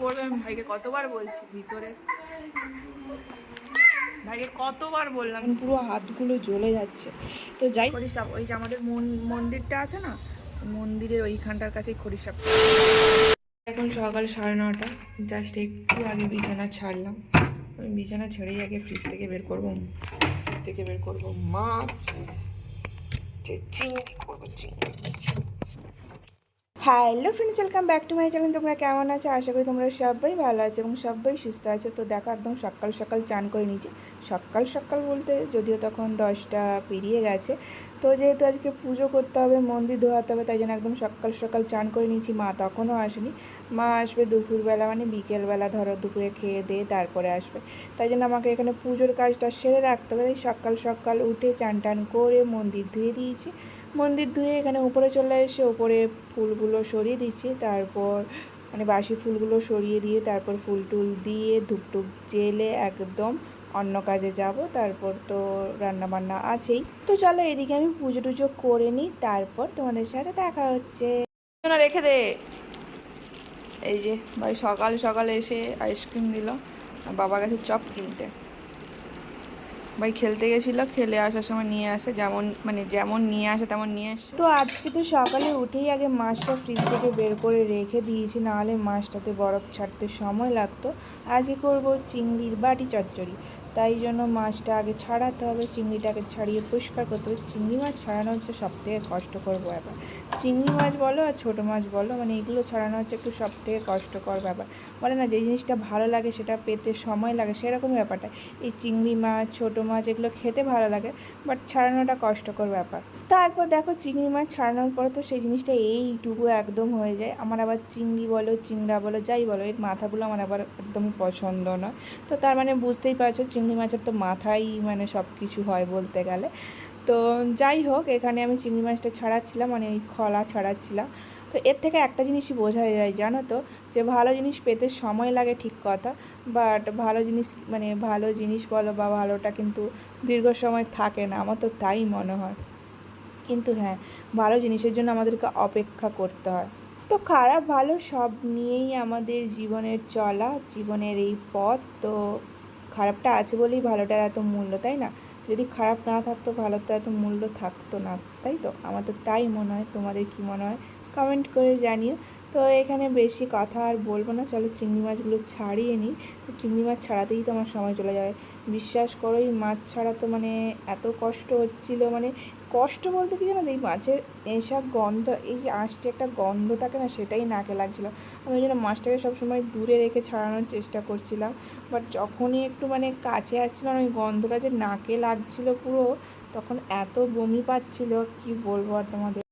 পড়বে আমি ভাইকে কতবার বলছি ভিতরে? ভাইকে কতবার বললাম। পুরো হাতগুলো জ্বলে যাচ্ছে। তো যাই খরিসাপ ওই যে আমাদের মন- মন্দিরটা আছে না? মন্দিরের ওইখানটার কাছেই খরিসাপ এখন সকাল সাড়ে নটা। জাস্ট একটু আগে বিছানা ছাড়লাম। আমি বিছানা ছেড়েই আগে ফ্রিজ থেকে বের করব। ফ্রিজ থেকে বের করব। মাছ। চিংড়ি করব চিংড়ি। Hello friends, welcome back to my channel. তোমরা কেমন আছো? আশা করি তোমরা সবাই ভালো আছো এবং সবাই সুস্থ আছো। তো দেখো, একদম সকাল সকাল চান করে নিয়েছি। সকাল সকাল বলতে যদিও তখন দশটা পেরিয়ে গেছে। তো যেহেতু আজকে পুজো করতে হবে, মন্দির ধোয়াতে হবে, তাই জন্য একদম সকাল সকাল চান করে নিয়েছি। মা তখনও আসেনি। মা আসবে দুপুরবেলা মানে বিকেলবেলা ধরো দুপুরে খেয়ে দিয়ে তারপরে আসবে। তাই জন্য আমাকে এখানে পুজোর কাজটা সেরে রাখতে হবে। তাই সকাল সকাল উঠে চান টান করে মন্দির ধুয়ে দিয়েছি। মন্দির ধুয়ে এখানে উপরে চলে এসে উপরে ফুলগুলো সরিয়ে দিচ্ছি। তারপর মানে বাসি ফুলগুলো সরিয়ে দিয়ে তারপর ফুল টুল দিয়ে ধূপ টুপ জেলে একদম অন্য কাজে যাব। তারপর তো রান্না বান্না আছেই। তো চলো এদিকে আমি পুজো টুজো করে নিই, তারপর তোমাদের সাথে দেখা হচ্ছে। রেখে দে। এই যে, ভাই সকাল সকাল এসে আইসক্রিম দিল বাবা গেছে চপ কিনতে। ভাই খেলতে গেছিল, খেলে আসার সময় নিয়ে আসে, যেমন মানে যেমন নিয়ে আসে তেমন নিয়ে আসে। তো আজকে তো সকালে উঠেই আগে মাছটা ফ্রিজ থেকে বের করে রেখে দিয়েছি, নাহলে মাছটাতে বরফ ছাড়তে সময় লাগতো। আজকে করব চিংড়ির বাটি চচ্চড়ি। তাই জন্য মাছটা আগে ছাড়াতে হবে, চিংড়িটাকে ছাড়িয়ে পরিষ্কার করতে হবে। চিংড়ি মাছ ছাড়ানো হচ্ছে সবথেকে কষ্টকর ব্যাপার। চিংড়ি মাছ বলো আর ছোটো মাছ বলো মানে এগুলো ছাড়ানো হচ্ছে একটু সব থেকে কষ্টকর ব্যাপার। বলে না যে জিনিসটা ভালো লাগে সেটা পেতে সময় লাগে সেরকম ব্যাপারটা। এই চিংড়ি মাছ, ছোটো মাছ এগুলো খেতে ভালো লাগে বাট ছাড়ানোটা কষ্টকর ব্যাপার। তারপর দেখো চিংড়ি মাছ ছাড়ানোর পর তো সেই জিনিসটা এইটুকু একদম হয়ে যায়। আমার আবার চিংড়ি বলো, চিংড়া বলো, যাই বলো, এর মাথাগুলো আমার আবার একদমই পছন্দ নয়। তো তার মানে বুঝতেই পারছ চিংড়ি মাছের তো মাথাই মানে সব কিছু হয় বলতে গেলে। তো যাই হোক, এখানে আমি চিংড়ি মাছটা ছাড়াচ্ছিলাম মানে ওই খলা ছাড়াচ্ছিলাম। তো এর থেকে একটা জিনিসই বোঝা যায় জানো তো, যে ভালো জিনিস পেতে সময় লাগে ঠিক কথা বাট ভালো জিনিস মানে ভালো জিনিস বলো বা ভালোটা কিন্তু দীর্ঘ সময় থাকে না। আমার তো তাই মনে হয়। কিন্তু হ্যাঁ ভালো জিনিসের জন্য আমাদেরকে অপেক্ষা করতে হয়। তো খারাপ, ভালো সব নিয়েই আমাদের জীবনের চলা, জীবনের এই পথ। তো খারাপটা আছে বলেই ভালোটার এত মূল্য, তাই না? যদি খারাপ না থাকতো ভালো তো এত মূল্য থাকতো না, তাই তো? আমার তো তাই মনে হয়। তোমাদের কি মনে হয়? কমেন্ট করে জানিও। তো এখানে বেশি কথা আর বলব না। চলো চিংড়ি মাছগুলো ছাড়িয়ে নিই। তো চিংড়ি মাছ ছাড়াতেই তো আমার সময় চলে যাবে। বিশ্বাস করো, এই মাছ ছাড়া তো মানে এত কষ্ট হচ্ছিল। মানে কষ্ট বলতে কি জানো? এই মাছের এসব গন্ধ, এই যে আঁশটি একটা গন্ধ থাকে না, সেটাই নাকে লাগছিল। আমি ওই জন্য মাছটাকে সবসময় দূরে রেখে ছাড়ানোর চেষ্টা করছিলাম বাট যখনই একটু মানে কাছে আসছিলাম, ওই গন্ধটা যে নাকে লাগছিল পুরো, তখন এত বমি পাচ্ছিল, কি বলব আর তোমাদের?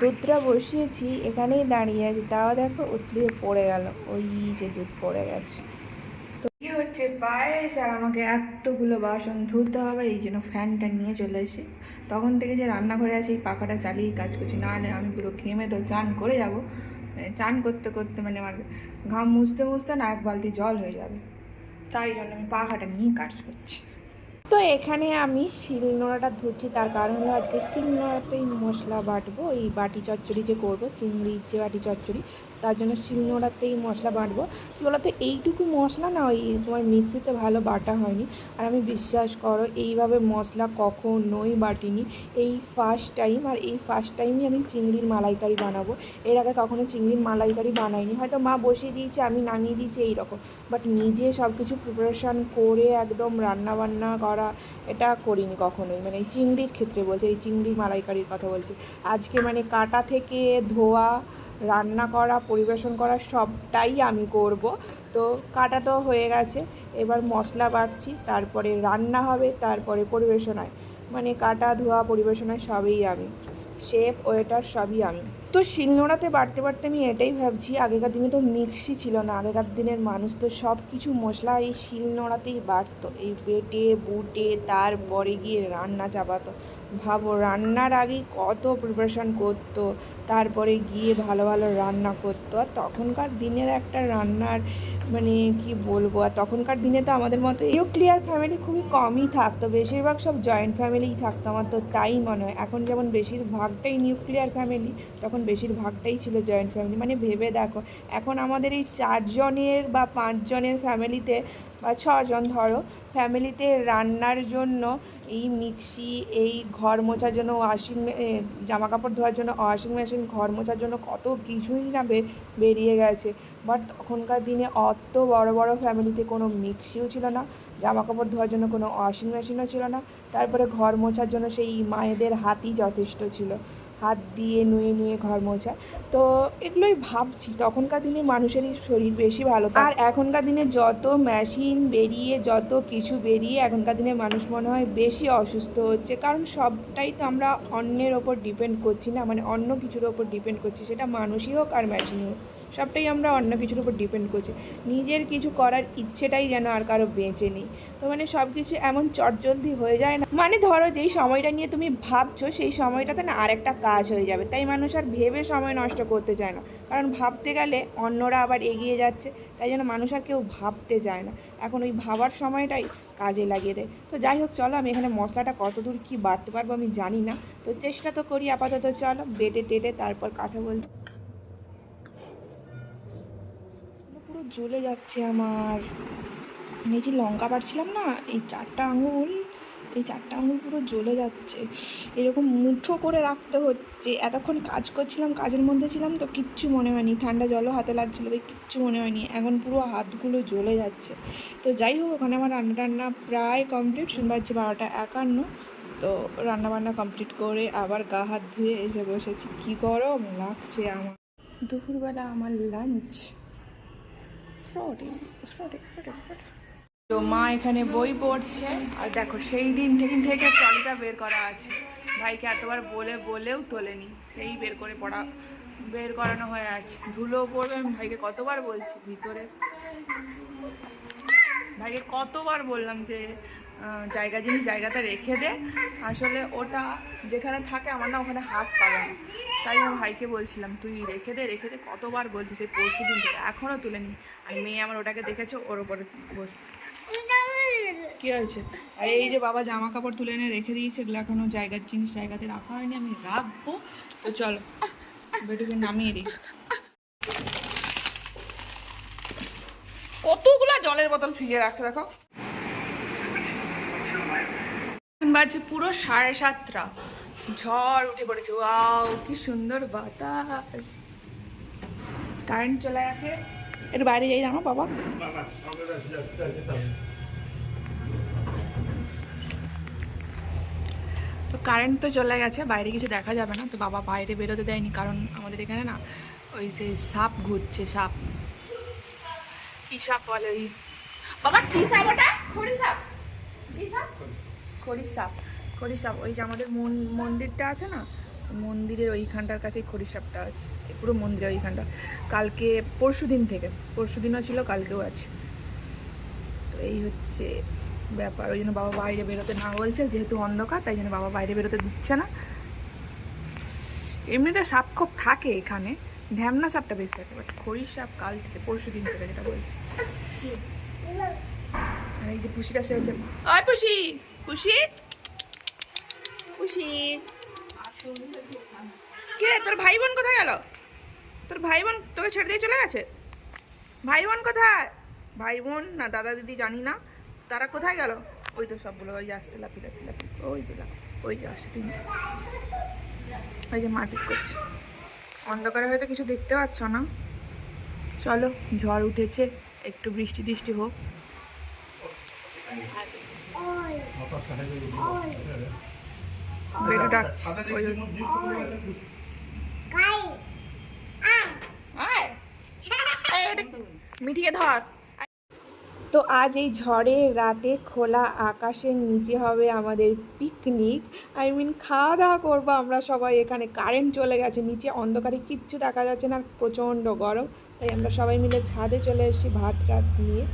দুধটা বসিয়েছি, এখানেই দাঁড়িয়ে আছি। তাও দেখো, উতলিয়ে পড়ে গেল। ওই যে দুধ পড়ে গেছে। হচ্ছে পায়েস আর আমাকে এতগুলো বাসন ধুতে হবে, এই জন্য ফ্যানটা নিয়ে চলে এসে তখন থেকে যে রান্নাঘরে আছে, এই পাখাটা চালিয়ে কাজ করছি। নাহলে আমি পুরো ঘেমে তো চান করে যাব। চান করতে করতে মানে আমার ঘাম মুছতে মুছতে না এক বালতি জল হয়ে যাবে। তাই জন্য আমি পাখাটা নিয়ে কাজ করছি। তো এখানে আমি শিলনোড়াটা ধুচ্ছি, তার কারণ হলো আজকে শিলনোড়াতেই মশলা বাটবো। এই বাটি চচ্চড়ি যে করব, চিংড়ির যে বাটি চচ্চড়ি তার জন্য শিলনোড়াতেই মশলা বাটবো। কী বলতো এইটুকু মশলা না, ওই তোমার মিক্সিতে ভালো বাটা হয়নি। আর আমি বিশ্বাস করো, এইভাবে মশলা কখনোই বাটিনি। এই ফার্স্ট টাইম আর এই ফার্স্ট টাইমই আমি চিংড়ির মালাইকারি বানাবো। এর আগে কখনো চিংড়ির মালাইকারি বানাইনি। হয়তো মা বসিয়ে দিয়েছে, আমি নামিয়ে দিয়েছি এইরকম। বাট নিজে সব কিছু প্রিপারেশান করে একদম রান্না বান্না করা, এটা করিনি কখনোই। মানে এই চিংড়ির ক্ষেত্রে বলছি, এই চিংড়ি মালাইকারির কথা বলছি। আজকে মানে কাটা থেকে ধোয়া রান্না করা, পরিবেশন করা সবটাই আমি করব। তো কাটা তো হয়ে গেছে, এবার মশলা বাটছি, তারপরে রান্না হবে, তারপরে পরিবেশন হয়। মানে কাটা, ধোয়া পরিবেশনায় সবই আমি। শেপ, ওয়েটার, সবই আমি। তো শিলনোড়াতে বাড়তে বাড়তে আমি এটাই ভাবছি, আগেকার দিনে তো মিক্সি ছিল না, আগেকার দিনের মানুষ তো সব কিছু মশলা এই শিলনোড়াতেই বাটতো। এই বেটে বুটে, তারপরে গিয়ে রান্না চাপাতো। ভাবো, রান্নার আগে কত প্রিপারেশন করতো, তারপরে গিয়ে ভালো ভালো রান্না করতো। আর তখনকার দিনের একটা রান্নার মানে কি বলব, আর তখনকার দিনে তো আমাদের মতো নিউক্লিয়ার ফ্যামিলি খুবই কমই থাকতো, বেশিরভাগ সব জয়েন্ট ফ্যামিলিই থাকতো আমার তো তাই মনে হয়। এখন যেমন বেশিরভাগটাই নিউক্লিয়ার ফ্যামিলি তখন বেশিরভাগটাই ছিল জয়েন্ট ফ্যামিলি মানে ভেবে দেখো, এখন আমাদের এই চারজনের বা পাঁচজনের ফ্যামিলিতে বা ছজন, ধরো, ফ্যামিলিতে রান্নার জন্য এই মিক্সি, এই ঘর মোছার জন্য ওয়াশিং জামা কাপড় ধোয়ার জন্য ওয়াশিং মেশিন, ঘর মোছার জন্য কত কিছুই না বেরিয়ে গেছে। বাট তখনকার দিনে অত বড় বড় ফ্যামিলিতে কোনো মিক্সিও ছিল না জামা কাপড় ধোয়ার জন্য কোনো ওয়াশিং মেশিনও ছিল না, তারপরে ঘর মোছার জন্য সেই মায়েদের হাতই যথেষ্ট ছিল। হাত দিয়ে নুয়ে নুয়ে ঘর মোছা তো এগুলোই ভাবছি। তখনকার দিনে মানুষেরই শরীর বেশি ভালো আর এখনকার দিনে যত মেশিন বেরিয়ে, যত কিছু বেরিয়ে, এখনকার দিনে মানুষ মনে হয় বেশি অসুস্থ হচ্ছে। কারণ সবটাই তো আমরা অন্যের ওপর ডিপেন্ড করছি না। মানে অন্য কিছুর ওপর ডিপেন্ড করছি। সেটা মানুষই হোক আর মেশিনই হোক। সবটাই আমরা অন্য কিছুর উপর ডিপেন্ড করছি। নিজের কিছু করার ইচ্ছেটাই যেন আর কারও বেঁচে নেই। তো মানে সব কিছু এমন চটজলদি হয়ে যায় না। মানে ধরো যেই সময়টা নিয়ে তুমি ভাবছ, সেই সময়টাতে না আরেকটা কাজ হয়ে যাবে। তাই মানুষ আর ভেবে সময় নষ্ট করতে চায় না। কারণ ভাবতে গেলে অন্যরা আবার এগিয়ে যাচ্ছে। তাই জন্য মানুষ আর কেউ ভাবতে চায় না। এখন ওই ভাবার সময়টাই কাজে লাগিয়ে দেয়। তো যাই হোক, চলো আমি এখানে মশলাটা কত দূর কী বাড়তে পারব আমি জানি না। তো চেষ্টা তো করি আপাতত, চলো বেটে টেটে তারপর কথা বলতে। পুরো জ্বলে যাচ্ছে আমার। মানে যে লঙ্কা পাড়ছিলাম না, এই চারটা আঙুল, এই চারটা আঙুল পুরো জ্বলে যাচ্ছে। এরকম মুঠো করে রাখতে হচ্ছে। এতক্ষণ কাজ করছিলাম, কাজের মধ্যে ছিলাম তো কিচ্ছু মনে হয়নি। ঠান্ডা জলও হাতে লাগছিল তাই কিচ্ছু মনে হয়নি। এখন পুরো হাতগুলো জ্বলে যাচ্ছে। তো যাই হোক, ওখানে আমার রান্না টান্না প্রায় কমপ্লিট শুনবার হচ্ছে বারোটা একান্ন, তো রান্না বান্না কমপ্লিট করে আবার গা হাত ধুয়ে এসে বসেছি। কী গরম লাগছে আমার। দুপুরবেলা আমার লাঞ্চ তো মা এখানে বই পড়ছে। আর দেখো, সেই দিন থেকে ট্রলিটা বের করা আছে। ভাইকে এতবার বলে বলেও তোলেনি। সেই বের করে পড়া বের করানো হয়ে আছে। ধুলো পড়বে, আমি ভাইকে কতবার বলছি ভিতরে? ভাইকে কতবার বললাম যে জায়গা জিনিস জায়গাতে রেখে দে। আসলে ওটা যেখানে থাকে আমার না ওখানে হাত পাবে না। তাই আমি ভাইকে বলছিলাম, তুই রেখে দে রেখে দে। কতবার বলছি, সেই পরশু দিন থেকে এখনও তুলেনি আর মেয়ে আমার ওটাকে দেখেছে, ওর ওপরে বস কি হয়েছে? আর এই যে বাবা জামা কাপড় তুলে এনে রেখে দিয়েছে, এগুলো এখনও জায়গার জিনিস জায়গাতে রাখা হয়নি, আমি রাখব। তো চলো বেটুকে নামিয়ে দিই। কতগুলা জলের বোতল ফ্রিজে রাখছে দেখো এখন বাজে পুরো সাড়ে সাতটা। ঝড় উঠে পড়েছে। ওয়াও, কি সুন্দর বাতাস। কারেন্ট চলে গেছে। একটু বাইরে যাই জানো, বাবা? তো কারেন্ট তো চলে গেছে, বাইরে কিছু দেখা যাবে না। তো বাবা বাইরে বেরোতে দেয়নি, কারণ আমাদের এখানে না ওই যে সাপ ঘুরছে, সাপ। কি সাপ বলে ওই? বাবা, কি সাপ ওটা? সাপ। কি সাপ? খড়ি সাপ খড়ি সাপ ওই যে আমাদের মন- মন্দিরটা আছে না? মন্দিরের ওইখানটার কাছেই খড়ি সাপটা আছে পুরো মন্দিরের ওইখানটা। কালকে, পরশু দিন থেকে, পরশু দিনও ছিল, কালকেও আছে। তো এই হচ্ছে ব্যাপার, ওই জন্য বাবা বাইরে বেরোতে না বলছে, যেহেতু অন্ধকার, তাই জন্য বাবা বাইরে বেরোতে দিচ্ছে না। এমনিতে সাপ খুব থাকে এখানে, ঢ্যামনা সাপটা বেশি থাকে বাট খড়ির সাপ কাল থেকে, পরশু দিন থেকে যেটা বলছি। এই যে পুষিটা সেরেছে ওই পুষি! পুষি পুষি কে তোর ভাই বোন কোথায় গেল? তোর ভাই বোন তোকে ছেড়ে দিয়ে চলে গেছে? ভাই বোন কোথায়? ভাই বোন না দাদা দিদি জানি না, তারা কোথায় গেল? ওই তো সবগুলো ওই যে আসছে লাপি লাপি লাপি ওই যে ওই যে আসছে তিনটে। ওই যে মারপিট করছে। অন্ধকারে হয়তো কিছু দেখতে পাচ্ছ না। চলো, ঝড় উঠেছে, একটু বৃষ্টি টিষ্টি হোক। তো আজ এই ঝড়ের রাতে খোলা আকাশের নিচে হবে আমাদের পিকনিক। আই মিন খাওয়া দাওয়া করব আমরা সবাই। এখানে কারেন্ট চলে গেছে, নিচে অন্ধকারে কিচ্ছু দেখা যাচ্ছে না, প্রচণ্ড গরম। তাই আমরা সবাই মিলে ছাদে চলে এসেছি ভাত রাত নিয়ে।